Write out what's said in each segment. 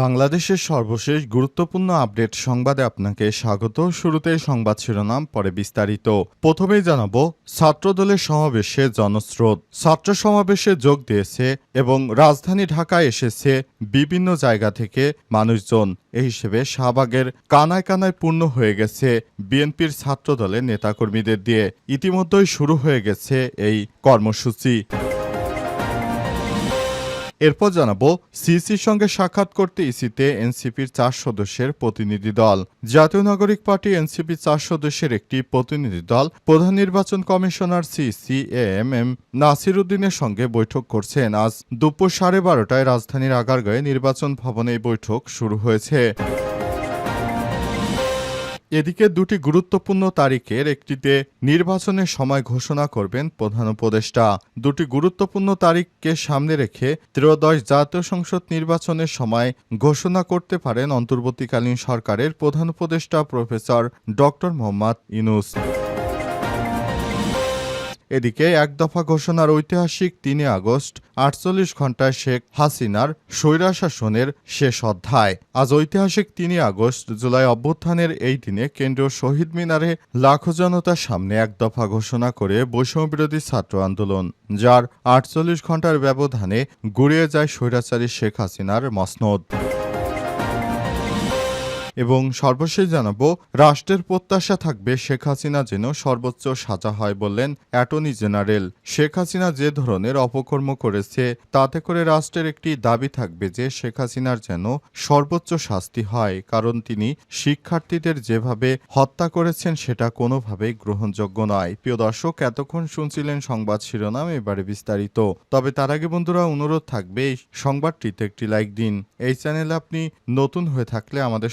বাংলাদেশের সর্বশেষ গুরুত্বপূর্ণ আপডেট সংবাদে আপনাকে স্বাগত। শুরুতে সংবাদ শিরোনাম, পরে বিস্তারিত। প্রথমেই জানাব, ছাত্রদলের সমাবেশে জনস্রোত। ছাত্র সমাবেশে যোগ দিয়েছে এবং রাজধানী ঢাকায় এসেছে বিভিন্ন জায়গা থেকে মানুষজন। এই হিসেবে শাহবাগের কানায় কানায় পূর্ণ হয়ে গেছে বিএনপির ছাত্রদলের নেতাকর্মীদের দিয়ে। ইতিমধ্যেই শুরু হয়ে গেছে এই কর্মসূচি। এরপর জানাব সিসির সঙ্গে সাক্ষাৎ করতে ইসিতে এনসিপির চার সদস্যের প্রতিনিধি দল। জাতীয় নাগরিক পার্টি এনসিপি চার সদস্যের একটি প্রতিনিধি দল, প্রধান নির্বাচন commissioner CEC M M Nasir উদ্দিনের সঙ্গে বৈঠক করছেন। আজ দুপুর সাড়ে বারোটায় রাজধানীর আগারগাঁয়ে নির্বাচন ভবনে বৈঠক শুরু হয়েছে। এদিকে দুটি গুরুত্বপূর্ণ তারিখের একটিতে নির্বাচনের সময় ঘোষণা করবেন প্রধান উপদেষ্টা। দুটি গুরুত্বপূর্ণ তারিখকে সামনে রেখে ত্রয়োদশ জাতীয় সংসদ নির্বাচনের সময় ঘোষণা করতে পারেন অন্তর্বর্তীকালীন সরকারের প্রধান উপদেষ্টা প্রফেসর ডক্টর মোহাম্মদ ইনুস এদিকে এক দফা ঘোষণার ঐতিহাসিক তিনে আগস্ট আটচল্লিশ ঘন্টায় শেখ হাসিনার স্বৈরাশাসনের শেষ অধ্যায়। আজ ঐতিহাসিক তিনই আগস্ট জুলাই অভ্যুত্থানের এই দিনে কেন্দ্রীয় শহীদ মিনারে লাখো জনতার সামনে এক দফা ঘোষণা করে বৈষম্যবিরোধী ছাত্র আন্দোলন, যার আটচল্লিশ ঘণ্টার ব্যবধানে গুড়িয়ে যায় স্বৈরাচারী শেখ হাসিনার মসনদ। এবং সর্বশেষ জানাব, রাষ্ট্রের প্রত্যাশা থাকবে শেখ হাসিনা যেন সর্বোচ্চ সাজা হয় বললেন অ্যাটর্নি জেনারেল। শেখ হাসিনা যে ধরনের অপকর্ম করেছে, তাতে করে রাষ্ট্রের একটি দাবি থাকবে যে শেখ হাসিনার যেন সর্বোচ্চ শাস্তি হয়, কারণ তিনি শিক্ষার্থীদের যেভাবে হত্যা করেছেন সেটা কোনোভাবেই গ্রহণযোগ্য নয়। প্রিয় দর্শক, এতক্ষণ শুনছিলেন সংবাদ শিরোনাম, এবারে বিস্তারিত। তবে তার আগে বন্ধুরা, অনুরোধ থাকবে এই সংবাদটিতে একটি লাইক দিন। এই চ্যানেলে আপনি নতুন হয়ে থাকলে আমাদের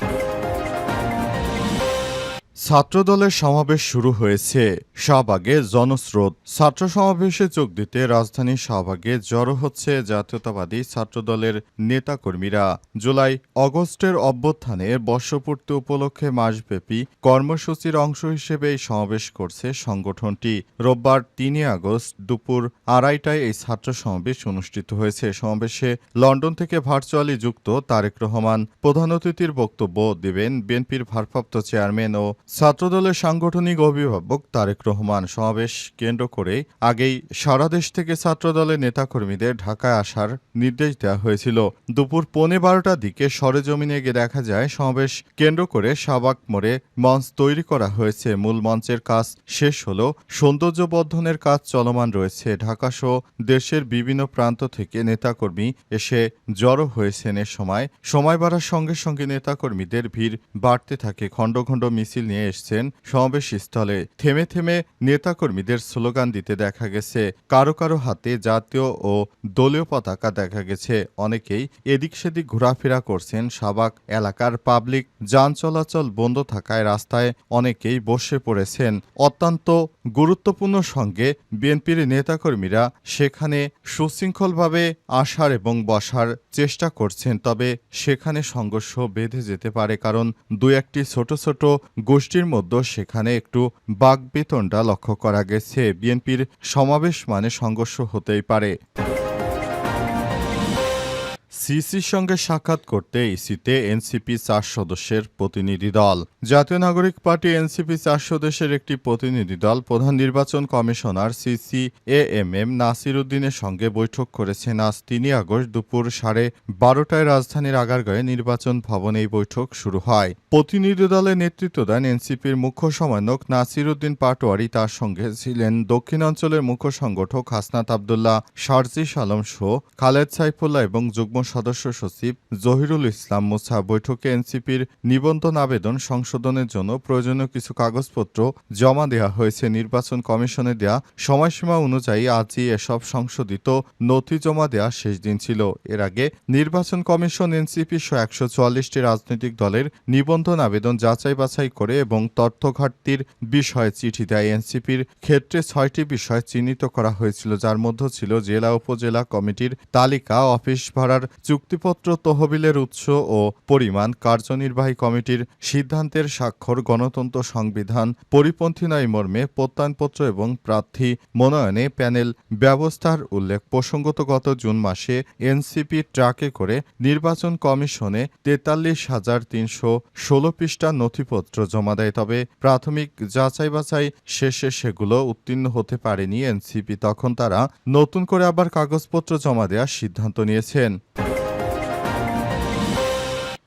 ছাত্রদলের সমাবেশ শুরু হয়েছে। শাহবাগে জনস্রোত। ছাত্র সমাবেশে যোগ দিতে রাজধানীর শাহবাগে জড়ো হচ্ছে জাতীয়তাবাদী ছাত্রদলের নেতাকর্মীরা। জুলাই, অগস্টের অভ্যুত্থানের বর্ষপূর্তি উপলক্ষে মাসব্যাপী কর্মসূচির অংশ হিসেবে এই সমাবেশ করছে সংগঠনটি। রোববার তিনই আগস্ট দুপুর আড়াইটায় এই ছাত্র সমাবেশ অনুষ্ঠিত হয়েছে। সমাবেশে লন্ডন থেকে ভার্চুয়ালি যুক্ত তারেক রহমান, প্রধান অতিথির বক্তব্য দেবেন বিএনপির ভারপ্রাপ্ত চেয়ারম্যান ও ছাত্রদলের সাংগঠনিক অভিভাবক তারেক রহমান সমাবেশ কেন্দ্র করে আগেই সারা দেশ থেকে ছাত্রদলের নেতাকর্মীদের ঢাকায় আসার নির্দেশ দেওয়া হয়েছিল। দুপুর পৌনে বারোটার দিকে সরেজমিনে গিয়ে দেখা যায়, সমাবেশ কেন্দ্র করে শাবাক মোড়ে মঞ্চ তৈরি করা হয়েছে। মূল মঞ্চের কাজ শেষ হলো সৌন্দর্যবর্ধনের কাজ চলমান রয়েছে। ঢাকা ঢাকাসহ দেশের বিভিন্ন প্রান্ত থেকে নেতাকর্মী এসে জড়ো হয়েছেন। এ সময় সময় বাড়ার সঙ্গে সঙ্গে নেতাকর্মীদের ভিড় বাড়তে থাকে। খণ্ড খণ্ড মিছিল নিয়ে এসছেন সমাবেশ স্থলে। থেমে থেমে নেতাকর্মীদের স্লোগান দিতে দেখা গেছে। কারও কারও হাতে জাতীয় ও দলীয় পতাকা দেখা গেছে। অনেকেই এদিক সেদিক ঘোরাফেরা করছেন সাবাক এলাকার পাবলিক। যান চলাচল বন্ধ থাকায় রাস্তায় অনেকেই বসে পড়েছেন। অত্যন্ত গুরুত্বপূর্ণ সঙ্গে বিএনপির নেতাকর্মীরা সেখানে সুশৃঙ্খলভাবে আসার এবং বসার চেষ্টা করছেন। তবে সেখানে সংঘর্ষ বেঁধে যেতে পারে, কারণ দু একটি ছোট ছোট গোষ্ঠীর মধ্যে সেখানে একটু বাকবেতনটা লক্ষ্য করা গেছে। বিএনপির সমাবেশ মানে সংঘর্ষ হতেই পারে। সিসির সঙ্গে সাক্ষাৎ করতে ইসিতে এনসিপি চার সদস্যের প্রতিনিধি দল। জাতীয় নাগরিক পার্টি এনসিপি চার সদস্যের একটি প্রতিনিধি দল প্রধান নির্বাচন commissioner CEC A M M Nasir উদ্দিনের সঙ্গে বৈঠক করেছেন। আজ তিনই আগস্ট দুপুর সাড়ে বারোটায় রাজধানীর আগারগাঁয়ে নির্বাচন ভবনে এই বৈঠক শুরু হয়। প্রতিনিধি দলের নেতৃত্ব দেন এনসিপির মুখ্য সমন্বয়ক নাসির উদ্দিন পাটোয়ারি। তার সঙ্গে ছিলেন দক্ষিণাঞ্চলের মুখ্য সংগঠক হাসনাত আবদুল্লাহ, শারজিস আলম শো, খালেদ সাইফুল্লাহ এবং যুগ্ম সদস্য সচিব জহিরুল ইসলাম মুসা বৈঠকে এনসিপির নিবন্ধন আবেদন সংশোধনের জন্য প্রয়োজনীয় কিছু কাগজপত্র জমা দেওয়া হয়েছে। নির্বাচন কমিশনে দেয়া সময়সীমা অনুযায়ী আজই এসব সংশোধিত নথি জমা দেওয়া শেষ দিন ছিল। এর আগে নির্বাচন কমিশন এনসিপি সহ একশো চুয়াল্লিশটি রাজনৈতিক দলের নিবন্ধন আবেদন যাচাই বাছাই করে এবং তথ্য ঘাটতির বিষয়ে চিঠি দেয়। এনসিপির ক্ষেত্রে ছয়টি বিষয় চিহ্নিত করা হয়েছিল, যার মধ্যে ছিল জেলা, উপজেলা কমিটির তালিকা, অফিস ভাড়ার চুক্তিপত্র তহবিলের উৎস ও পরিমাণ কার্যনির্বাহী কমিটির সিদ্ধান্তের স্বাক্ষর গণতন্ত্র সংবিধান, পরিপন্থী নয় মর্মে প্রত্যয়নপত্র এবং প্রার্থী মনোনয়নে প্যানেল ব্যবস্থার উল্লেখ প্রসঙ্গত গত জুন মাসে এনসিপি ট্রাকে করে নির্বাচন কমিশনে তেতাল্লিশ হাজার তিনশো ষোলো পৃষ্ঠা নথিপত্র জমা দেয়। তবে প্রাথমিক যাচাই বাছাই শেষে সেগুলো উত্তীর্ণ হতে পারেনি এনসিপি। তখন তারা নতুন করে আবার কাগজপত্র জমা দেওয়ার সিদ্ধান্ত নিয়েছেন।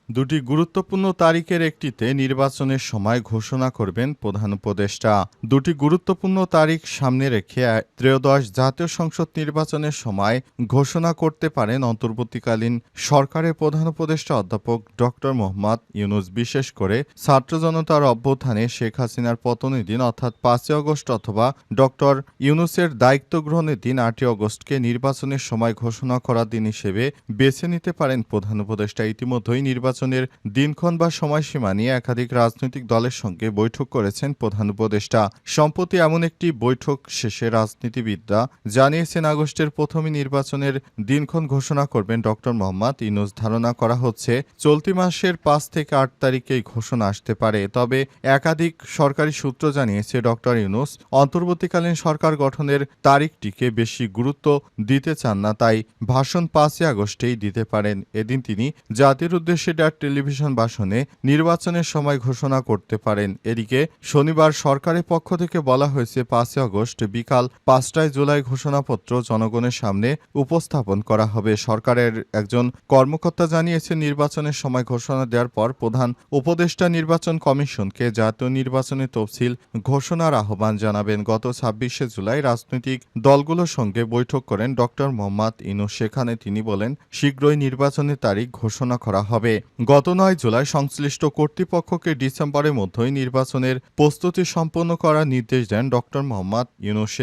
দুটি গুরুত্বপূর্ণ তারিখের একটিতে নির্বাচনের সময় ঘোষণা করবেন প্রধান উপদেষ্টা। দুটি গুরুত্বপূর্ণ তারিখ সামনে রেখে ত্রয়োদশ জাতীয় সংসদ নির্বাচনের সময় ঘোষণা করতে পারেন অন্তর্বর্তীকালীন সরকারের প্রধান উপদেষ্টা অধ্যাপক ডক্টর মোহাম্মদ ইউনুস। বিশেষ করে ছাত্র জনতার অভ্যুত্থানে শেখ হাসিনার পতনের দিন, অর্থাৎ পাঁচই আগস্ট অথবা ডক্টর ইউনুসের দায়িত্ব গ্রহণের দিন, আটই আগস্টকে নির্বাচনের সময় ঘোষণা করার দিন হিসেবে বেছে নিতে পারেন প্রধান উপদেষ্টা। ইতিমধ্যেই নির্বাচনের দিনক্ষণ বা সময়সীমা নিয়ে একাধিক রাজনৈতিক দলের সঙ্গে বৈঠক করেছেন প্রধান উপদেষ্টা। সম্প্রতি এমন একটি বৈঠক শেষে রাজনীতিবিদরা জানিয়েছেন, আগস্টের প্রথমে নির্বাচনের দিনক্ষণ ঘোষণা করবেন ডক্টর মোহাম্মদ ইনুস ধারণা করা হচ্ছে, চলতি মাসের পাঁচ থেকে আট তারিখেই ঘোষণা আসতে পারে। তবে একাধিক সরকারি সূত্র জানিয়েছে ডক্টর ইউনুস অন্তর্বর্তীকালীন সরকার গঠনের তারিখটিকে বেশি গুরুত্ব দিতে চান না, তাই ভাষণ পাঁচই আগস্টেই দিতে পারেন। এদিন তিনি জাতির উদ্দেশ্যে ডাক টেলিভিশন ভাষণে নির্বাচনের সময় ঘোষণা করতে পারেন। এদিকে শনিবার সরকারের পক্ষ থেকে বলা হয়েছে, পাঁচই আগস্ট বিকাল পাঁচটায় জুলাই ঘোষণাপত্র জনগণের সামনে উপস্থাপন করা হবে। সরকারের একজন কর্মকর্তা জানিয়েছে নির্বাচনের সময় ঘোষণা দেওয়ার পর প্রধান উপদেষ্টা নির্বাচন কমিশনকে জাতীয় নির্বাচনের তফসিল ঘোষণার আহ্বান জানাবেন। গত ছাব্বিশে জুলাই রাজনৈতিক দলগুলোর সঙ্গে বৈঠক করেন ডক্টর মোহাম্মদ ইনু সেখানে তিনি বলেন, শীঘ্রই নির্বাচনের তারিখ ঘোষণা করা হবে। গত নয় জুলাই সংশ্লিষ্ট কর্তৃপক্ষকে ডিসেম্বরের মধ্যেই নির্বাচনের প্রস্তুতি সম্পন্ন করার নির্দেশ দেন ডক্টর মোহাম্মদ ইউনুস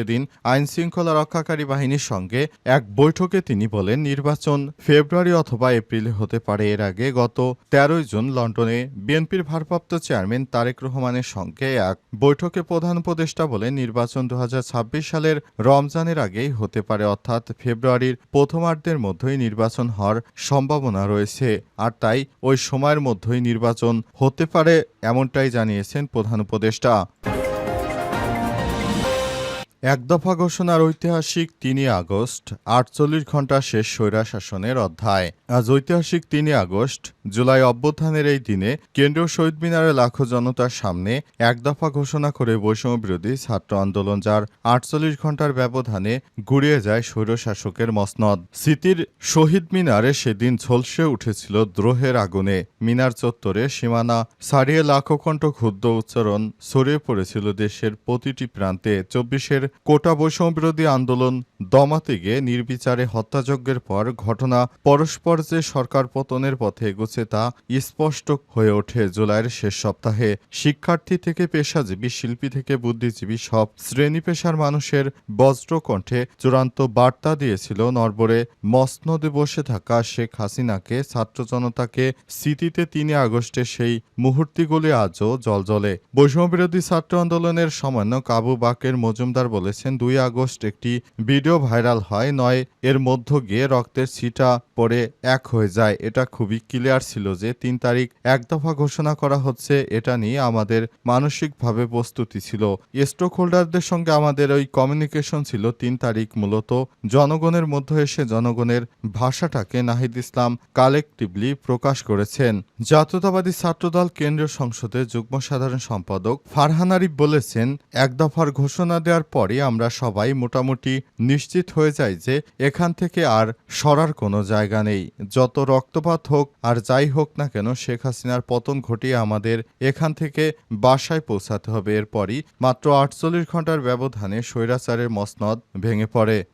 আইন শৃঙ্খলা রক্ষাকারী বাহিনীর সঙ্গে এক বৈঠকে তিনি বলেন, নির্বাচন ফেব্রুয়ারি অথবা এপ্রিলে হতে পারে। এর আগে গত তেরোই জুন লন্ডনে বিএনপির ভারপ্রাপ্ত চেয়ারম্যান তারেক রহমানের সঙ্গে এক বৈঠকে প্রধান উপদেষ্টা বলেন, নির্বাচন দু হাজার ছাব্বিশ সালের রমজানের আগেই হতে পারে, অর্থাৎ ফেব্রুয়ারির প্রথমার্ধের মধ্যেই নির্বাচন হওয়ার সম্ভাবনা রয়েছে। আর তাই ওই সময়ের মধ্যেই নির্বাচন হতে পারে এমনটাই জানিয়েছেন প্রধান উপদেষ্টা। এক দফা ঘোষণার ঐতিহাসিক তিনই আগস্ট আটচল্লিশ ঘণ্টা শেষ স্বৈরা শাসনের অধ্যায়। আজ ঐতিহাসিক তিনই আগস্ট, জুলাই অভ্যুত্থানের এই দিনে কেন্দ্রীয় শহীদ মিনারে লাখো জনতার সামনে এক দফা ঘোষণা করে বৈষম্য বিরোধী ছাত্র আন্দোলন, যার আটচল্লিশ ঘণ্টার ব্যবধানে গুড়িয়ে যায় স্বৈরশাসকের মসনদ। স্মৃতির শহীদ মিনারে সেদিন ঝলসে উঠেছিল দ্রোহের আগুনে। মিনার চত্বরে সীমানা ছাড়িয়ে লাখো কণ্ঠ ক্ষুদ্র উচ্চারণ ছড়িয়ে পড়েছিল দেশের প্রতিটি প্রান্তে। চব্বিশের কোটা বৈষম্য বিরোধী আন্দোলন দমাতে গিয়ে নির্বিচারে হত্যাযজ্ঞের পর ঘটনা পরস্পর যে সরকার পতনের পথে এগোচ্ছে তা স্পষ্ট হয়ে ওঠে জুলাইয়ের শেষ সপ্তাহে। শিক্ষার্থী থেকে পেশাজীবী, শিল্পী থেকে বুদ্ধিজীবী সব শ্রেণি পেশার মানুষের বজ্র কণ্ঠে চূড়ান্ত বার্তা দিয়েছিল নরবরে। মসনদে বসে থাকা শেখ হাসিনাকে, ছাত্র জনতাকে স্মৃতিতে তিনই আগস্টে সেই মুহূর্তগুলি আজও জলজলে বৈষম্যবিরোধী ছাত্র আন্দোলনের সমন্বয়ক কাবু বাকের মজুমদার বলেছেন, দুই আগস্ট একটি ভিডিও ভাইরাল হয়, নয়, এর মধ্য গিয়ে রক্তের ছিটা পড়ে এক হয়ে যায়। এটা খুবই ক্লিয়ার ছিল যে তিন তারিখ এক দফা ঘোষণা করা হচ্ছে, এটা নিয়ে আমাদের মানসিকভাবে প্রস্তুতি ছিল। স্টক হোল্ডারদের সঙ্গে আমাদের ওই কমিউনিকেশন ছিল তিন তারিখ মূলত। জনগণের মধ্যে এসে জনগণের ভাষাটাকে নাহিদ ইসলাম কালেকটিভলি প্রকাশ করেছেন। জাতীয়তাবাদী ছাত্রদল কেন্দ্রীয় সংসদের যুগ্ম সাধারণ সম্পাদক ফারহান আরিফ বলেছেন, এক দফার ঘোষণা দেওয়ার পরে আমরা সবাই মোটামুটি নিশ্চিত হয়ে যাই যে এখান থেকে আর সরার কোনো জায়গা নেই। যত রক্তপাত হোক আর যাই হোক না কেন, শেখ হাসিনার পতন ঘটিয়ে আমাদের এখান থেকে বাসায় পৌঁছাতে হবে। এরপরই মাত্র আটচল্লিশ ঘণ্টার ব্যবধানে স্বৈরাচারের মসনদ ভেঙে পড়ে।